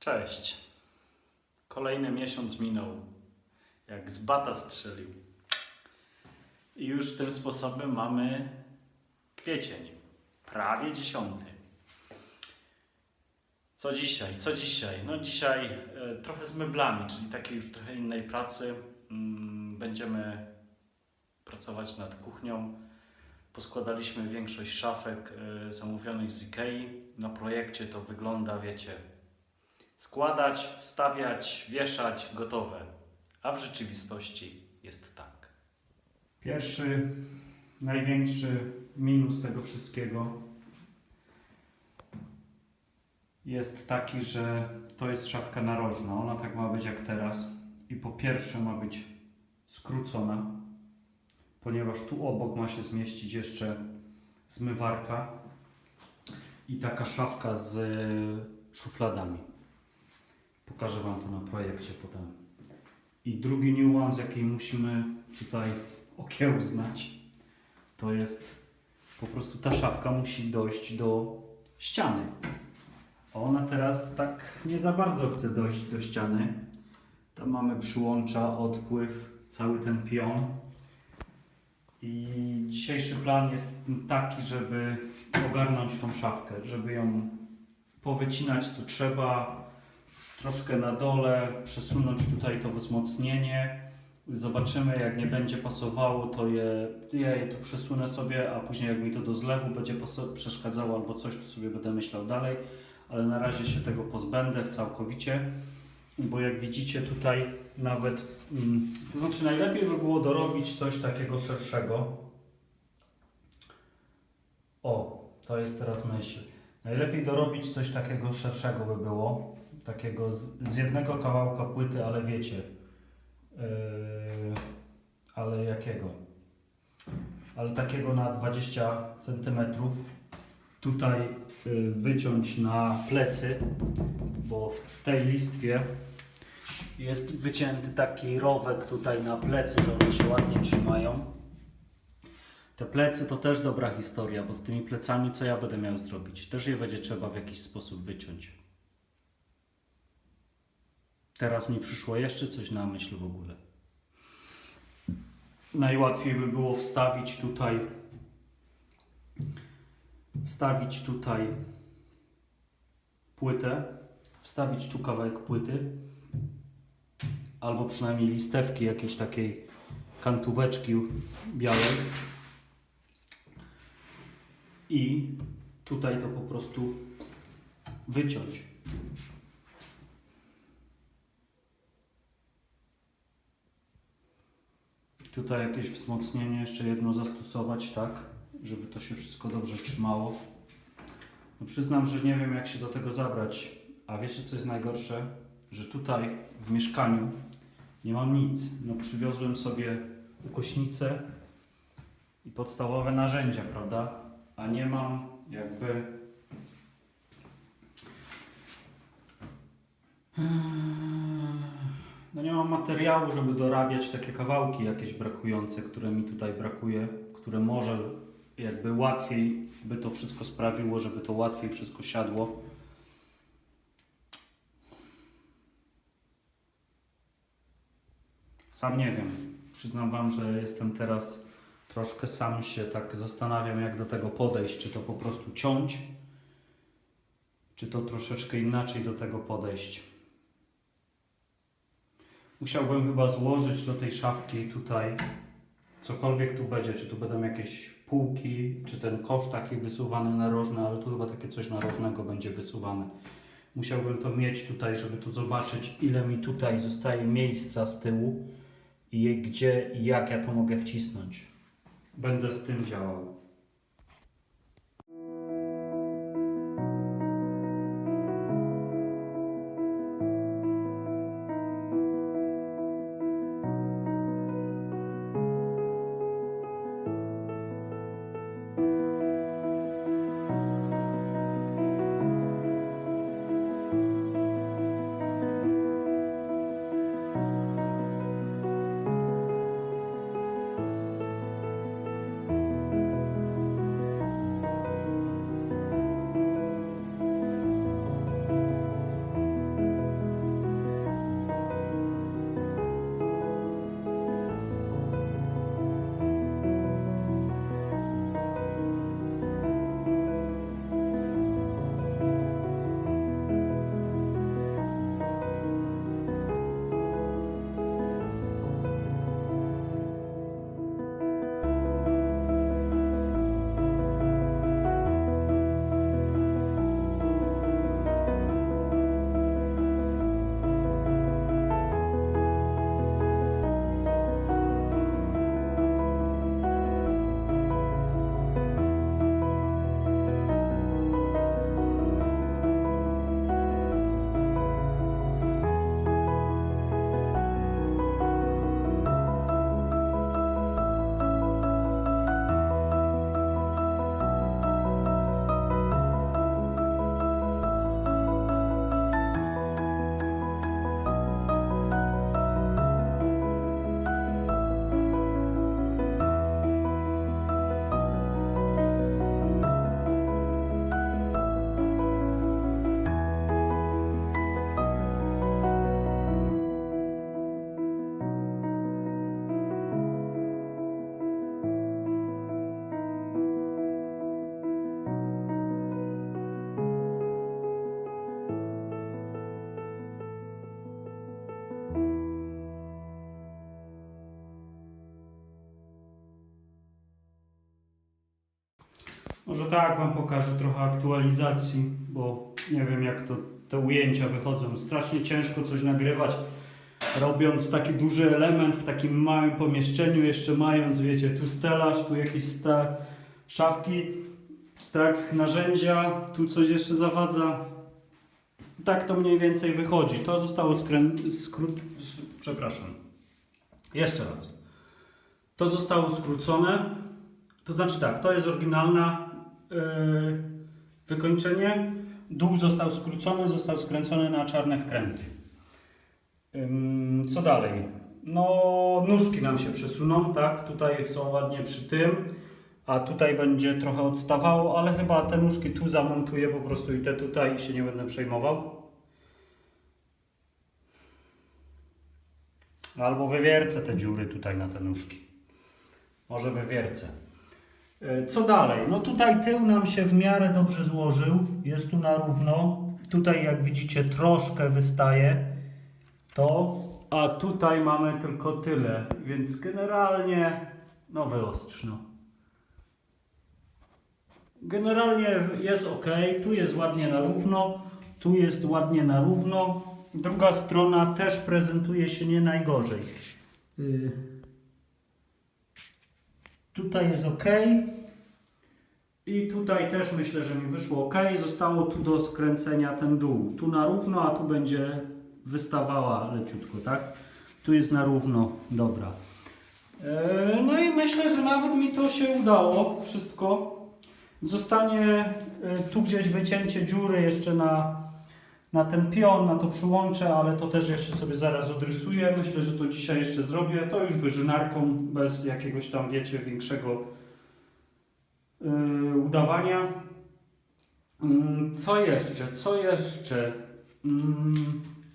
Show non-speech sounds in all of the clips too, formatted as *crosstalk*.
Cześć. Kolejny miesiąc minął, jak z bata strzelił. I już tym sposobem mamy kwiecień, prawie dziesiąty. Co dzisiaj? Co dzisiaj? No dzisiaj e, trochę z meblami, czyli takiej już trochę innej pracy. Mm, będziemy pracować nad kuchnią. Poskładaliśmy większość szafek e, zamówionych z Ikei. Na projekcie to wygląda, wiecie, składać, wstawiać, wieszać, gotowe. A w rzeczywistości jest tak. Pierwszy, największy minus tego wszystkiego jest taki, że to jest szafka narożna. Ona tak ma być jak teraz. I po pierwsze ma być skrócona, ponieważ tu obok ma się zmieścić jeszcze zmywarka i taka szafka z e, szufladami. Pokażę Wam to na projekcie potem. I drugi niuans, jaki musimy tutaj okiełznać, to jest po prostu ta szafka musi dojść do ściany. Ona teraz tak nie za bardzo chce dojść do ściany. Tam mamy przyłącza, odpływ, cały ten pion. I dzisiejszy plan jest taki, żeby ogarnąć tą szafkę, żeby ją powycinać co trzeba, troszkę na dole, przesunąć tutaj to wzmocnienie. Zobaczymy, jak nie będzie pasowało, to je, ja je tu przesunę sobie, a później jak mi to do zlewu będzie przeszkadzało albo coś, to sobie będę myślał dalej, ale na razie się tego pozbędę całkowicie, bo jak widzicie tutaj nawet, mm, to znaczy najlepiej by było dorobić coś takiego szerszego. O, to jest teraz myśl. Najlepiej dorobić coś takiego szerszego by było, takiego z, z jednego kawałka płyty, ale wiecie, yy, ale jakiego? Ale takiego na 20 cm. Tutaj yy, wyciąć na plecy, bo w tej listwie jest wycięty taki rowek tutaj na plecy, że one się ładnie trzymają. Te plecy to też dobra historia, bo z tymi plecami co ja będę miał zrobić? Też je będzie trzeba w jakiś sposób wyciąć. Teraz mi przyszło jeszcze coś na myśl w ogóle. Najłatwiej by było wstawić tutaj wstawić tutaj płytę, wstawić tu kawałek płyty albo przynajmniej listewki jakiejś takiej kantóweczki białej i tutaj to po prostu wyciąć. Tutaj jakieś wzmocnienie jeszcze jedno zastosować, tak, żeby to się wszystko dobrze trzymało. No przyznam, że nie wiem jak się do tego zabrać, a wiecie co jest najgorsze? Że tutaj w mieszkaniu nie mam nic. No przywiozłem sobie ukośnicę i podstawowe narzędzia, prawda? A nie mam jakby no nie mam materiału, żeby dorabiać takie kawałki jakieś brakujące, które mi tutaj brakuje, które może jakby łatwiej by to wszystko sprawiło, żeby to łatwiej wszystko siadło. Sam nie wiem. Przyznam Wam, że jestem teraz troszkę sam się tak zastanawiam, jak do tego podejść. Czy to po prostu ciąć, czy to troszeczkę inaczej do tego podejść. Musiałbym chyba złożyć do tej szafki tutaj cokolwiek tu będzie, czy tu będą jakieś półki, czy ten kosz taki wysuwany narożny, ale tu chyba takie coś narożnego będzie wysuwane. Musiałbym to mieć tutaj, żeby tu zobaczyć, ile mi tutaj zostaje miejsca z tyłu i gdzie i jak ja to mogę wcisnąć. Będę z tym działał. Może tak Wam pokażę trochę aktualizacji, bo nie wiem jak to te ujęcia wychodzą. Strasznie ciężko coś nagrywać, robiąc taki duży element w takim małym pomieszczeniu, jeszcze mając, wiecie, tu stelaż, tu jakieś sta szafki, tak, narzędzia, tu coś jeszcze zawadza. Tak to mniej więcej wychodzi. To zostało skrę... skrót... Przepraszam. Jeszcze raz. To zostało skrócone. To znaczy tak, to jest oryginalna wykończenie. Dół został skrócony, został skręcony na czarne wkręty. Co dalej? No, nóżki nam się przesuną, tak? Tutaj są ładnie przy tym, a tutaj będzie trochę odstawało, ale chyba te nóżki tu zamontuję po prostu i te tutaj się nie będę przejmował. Albo wywiercę te dziury tutaj na te nóżki. Może wywiercę. E, Co dalej? No tutaj tył nam się w miarę dobrze złożył. Jest tu na równo. Tutaj jak widzicie troszkę wystaje to, a tutaj mamy tylko tyle, więc generalnie no wyostrz no. Generalnie jest ok, tu jest ładnie na równo, tu jest ładnie na równo. Druga strona też prezentuje się nie najgorzej. Y, Tutaj jest ok. I tutaj też myślę, że mi wyszło ok. Zostało tu do skręcenia ten dół. Tu na równo, a tu będzie wystawała leciutko, tak? Tu jest na równo, dobra. E, No i myślę, że nawet mi to się udało wszystko. Zostanie e, tu gdzieś wycięcie dziury jeszcze na, na ten pion, na to przyłącze, ale to też jeszcze sobie zaraz odrysuję. Myślę, że to dzisiaj jeszcze zrobię. To już wyżynarką, bez jakiegoś tam, wiecie, większego yy, udawania. Mm, Co jeszcze? Co jeszcze? Mm,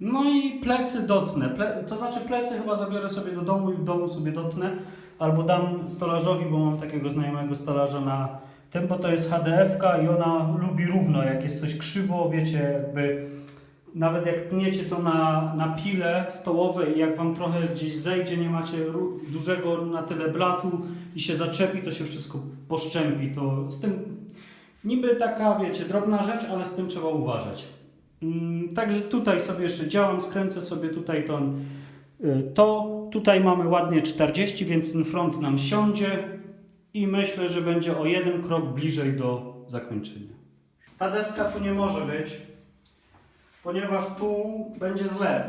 No i plecy dotnę. Ple, to znaczy plecy chyba zabiorę sobie do domu i w domu sobie dotnę. Albo dam stolarzowi, bo mam takiego znajomego stolarza na tym, bo to jest HDF-ka i ona lubi równo. Jak jest coś krzywo, wiecie, jakby nawet jak tniecie to na, na pile stołowe i jak wam trochę gdzieś zejdzie, nie macie dużego na tyle blatu i się zaczepi, to się wszystko poszczępi. To z tym niby taka, wiecie, drobna rzecz, ale z tym trzeba uważać. Mm, Także tutaj sobie jeszcze działam, skręcę sobie tutaj y, to. Tutaj mamy ładnie 40, więc ten front nam siądzie i myślę, że będzie o jeden krok bliżej do zakończenia. Ta deska tu nie może być, ponieważ tu będzie zlew.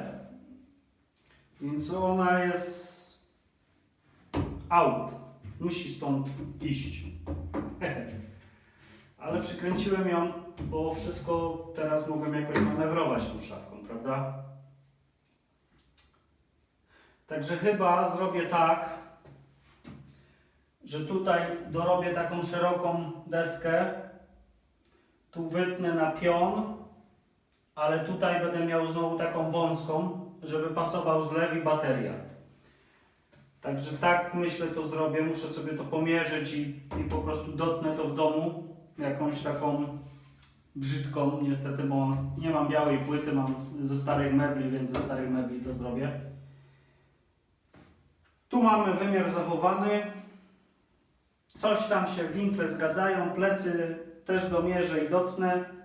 Więc ona jest out. Musi stąd iść. *laughs* Ale przykręciłem ją, bo wszystko teraz mogłem jakoś manewrować tą szafką, prawda? Także chyba zrobię tak, że tutaj dorobię taką szeroką deskę, tu wytnę na pion, ale tutaj będę miał znowu taką wąską, żeby pasował zlew i bateria. Także tak myślę to zrobię, muszę sobie to pomierzyć i, i po prostu dotnę to w domu, jakąś taką brzydką niestety, bo nie mam białej płyty, mam ze starych mebli, więc ze starych mebli to zrobię. Tu mamy wymiar zachowany. Coś tam się winkle zgadzają, plecy też domierzę i dotnę.